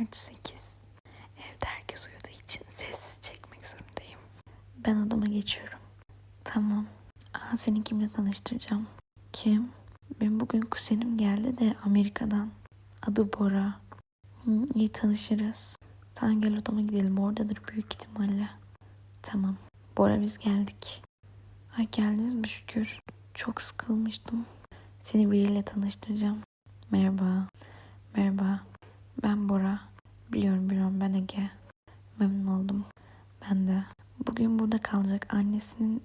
artı 8. Evde herkes uyuduğu için sessiz çekmek zorundayım. Ben odama geçiyorum. Tamam. Aha seni kimle tanıştıracağım? Kim? Benim bugün kuzenim geldi de Amerika'dan. Adı Bora. Hı, iyi tanışırız. Sen gel odama gidelim. Oradadır büyük ihtimalle. Tamam. Bora biz geldik. Ay geldiniz mi şükür. Çok sıkılmıştım. Seni biriyle tanıştıracağım. Merhaba. Merhaba. Ben Bora. Biliyorum biliyorum ben Ege. Memnun oldum. Ben de. Bugün burada kalacak. Annesinin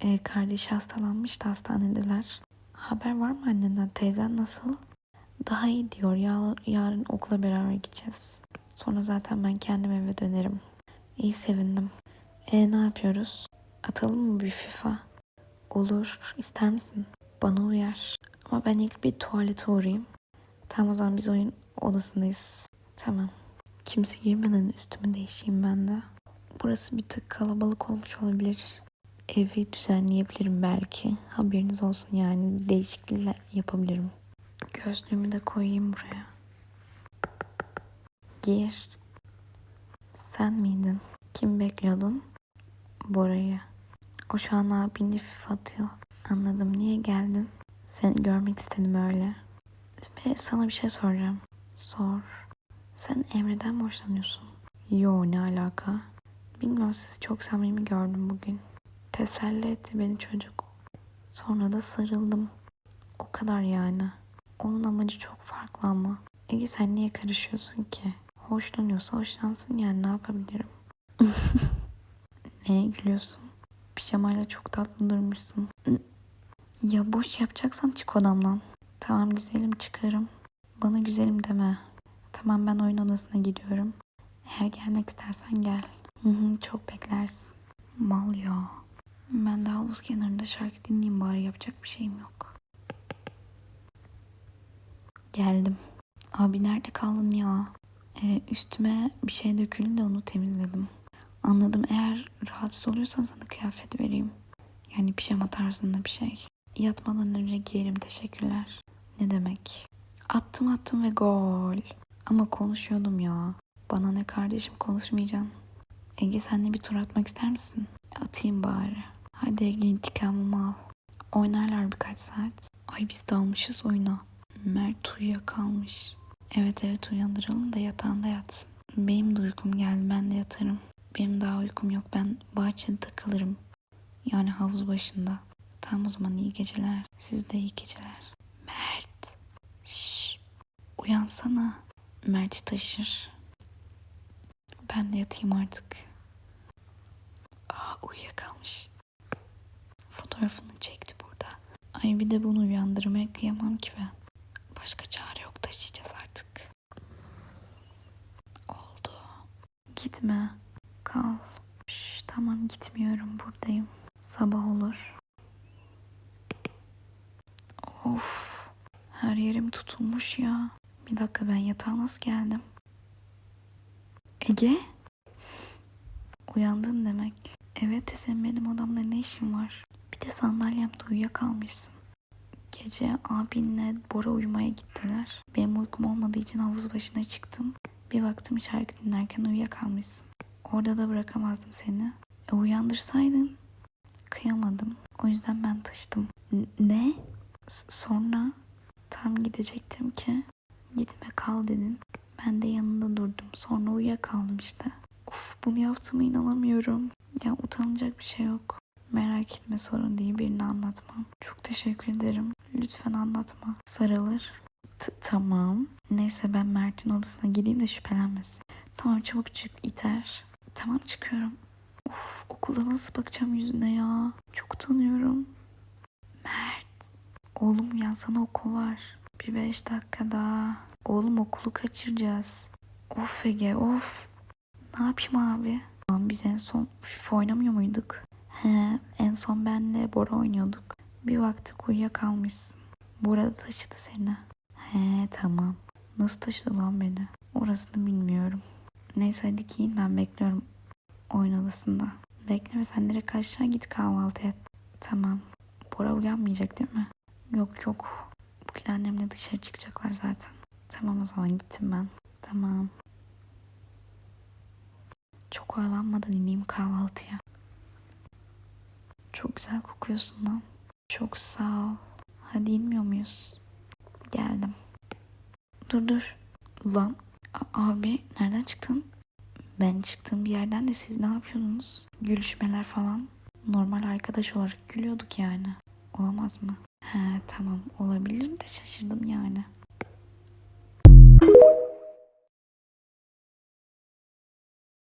e, kardeşi hastalanmış da hastanedeler. Haber var mı annenden? Teyzen nasıl? Daha iyi diyor. Ya, yarın okula beraber gideceğiz. Sonra zaten ben kendim eve dönerim. İyi sevindim. E ne yapıyoruz? Atalım mı bir FIFA? Olur. İster misin? Bana uyar. Ama ben ilk bir tuvalete uğrayayım. Tamam o zaman biz oyun odasındayız. Tamam. Kimse girmeden üstümü değişeyim ben de. Burası bir tık kalabalık olmuş olabilir. Evi düzenleyebilirim belki. Haberiniz olsun yani değişiklikler yapabilirim. Gözlüğümü de koyayım buraya. Gir. Sen miydin? Kim bekliyordun? Bora'yı. O şu an abini atıyor. Anladım. Niye geldin? Seni görmek istedim öyle. Ve sana bir şey soracağım. Sor. Sen Emre'den mi hoşlanıyorsun? Yo ne alaka? Bilmiyorum sizi çok samimi gördüm bugün. Teselli etti beni çocuk. Sonra da sarıldım. O kadar yani. Onun amacı çok farklı ama. Ege sen niye karışıyorsun ki? Hoşlanıyorsa hoşlansın yani ne yapabilirim? Neye gülüyorsun? Pijamayla çok tatlı durmuşsun. Ya boş yapacaksan çık odamdan. Tamam güzelim çıkarım. Bana güzelim deme. Tamam ben oyun odasına gidiyorum. Eğer gelmek istersen gel. Hı hı, çok beklersin. Mal ya. Ben de havuz kenarında şarkı dinleyeyim bari yapacak bir şeyim yok. Geldim. Abi nerede kaldın ya? Ee, üstüme bir şey döküldü de onu temizledim. Anladım eğer rahatsız oluyorsan sana kıyafet vereyim. Yani pijama tarzında bir şey. Yatmadan önce giyerim teşekkürler. Ne demek? Attım attım ve gol. Ama konuşuyordum ya. Bana ne kardeşim konuşmayacaksın. Ege senle bir tur atmak ister misin? Atayım bari. Hadi Ege intikamımı al. Oynarlar birkaç saat. Ay biz dalmışız oyuna. Mert uyuyakalmış. Evet evet uyandıralım da yatağında yatsın. Benim de uykum geldi ben de yatarım. Benim daha uykum yok ben bahçede takılırım. Yani havuz başında. Tamam o zaman iyi geceler. Siz de iyi geceler. Uyansana. Mert taşır. Ben de yatayım artık. Aa uyuyakalmış. Fotoğrafını çekti burada. Ay bir de bunu uyandırmaya kıyamam ki ben. Başka çare yok taşıyacağız artık. Oldu. Gitme. Kal. Şş, tamam gitmiyorum buradayım. Sabah olur. Of. Her yerim tutulmuş ya. Bir dakika ben yatağa nasıl geldim? Ege? Uyandın demek. Evet de senin benim odamda ne işin var? Bir de sandalyemde uyuyakalmışsın. Gece abinle Bora uyumaya gittiler. Benim uykum olmadığı için havuz başına çıktım. Bir baktım şarkı dinlerken uyuyakalmışsın. Orada da bırakamazdım seni. E uyandırsaydın. Kıyamadım. O yüzden ben taşıdım. N- ne? S- sonra tam gidecektim ki gitme kal dedin. Ben de yanında durdum. Sonra uyuyakaldım işte. Of bunu yaptığıma inanamıyorum. Ya utanacak bir şey yok. Merak etme sorun değil birini anlatmam. Çok teşekkür ederim. Lütfen anlatma. Sarılır. T- tamam. Neyse ben Mert'in odasına gideyim de şüphelenmesin. Tamam çabuk çık iter. Tamam çıkıyorum. Of okulda nasıl bakacağım yüzüne ya? Çok utanıyorum. Mert. Oğlum ya sana okul var. Bir beş dakika daha. Oğlum okulu kaçıracağız. Of Ege of. Ne yapayım abi? Lan biz en son FIFA oynamıyor muyduk? He en son benle Bora oynuyorduk. Bir baktık uyuyakalmışsın. Bora da taşıdı seni. He tamam. Nasıl taşıdı lan beni? Orasını bilmiyorum. Neyse hadi giyin ben bekliyorum oyun odasında. Bekleme sen direkt aşağı git kahvaltı et. Tamam. Bora uyanmayacak değil mi? Yok yok. Bugün annemle dışarı çıkacaklar zaten. Tamam o zaman gittim ben. Tamam. Çok oyalanmadan ineyim kahvaltıya. Çok güzel kokuyorsun lan. Çok sağ ol. Hadi inmiyor muyuz? Geldim. Dur dur. Lan a- abi nereden çıktın? Ben çıktığım bir yerden de siz ne yapıyordunuz? Gülüşmeler falan. Normal arkadaş olarak gülüyorduk yani. Olamaz mı? Tamam olabilir de şaşırdım yani.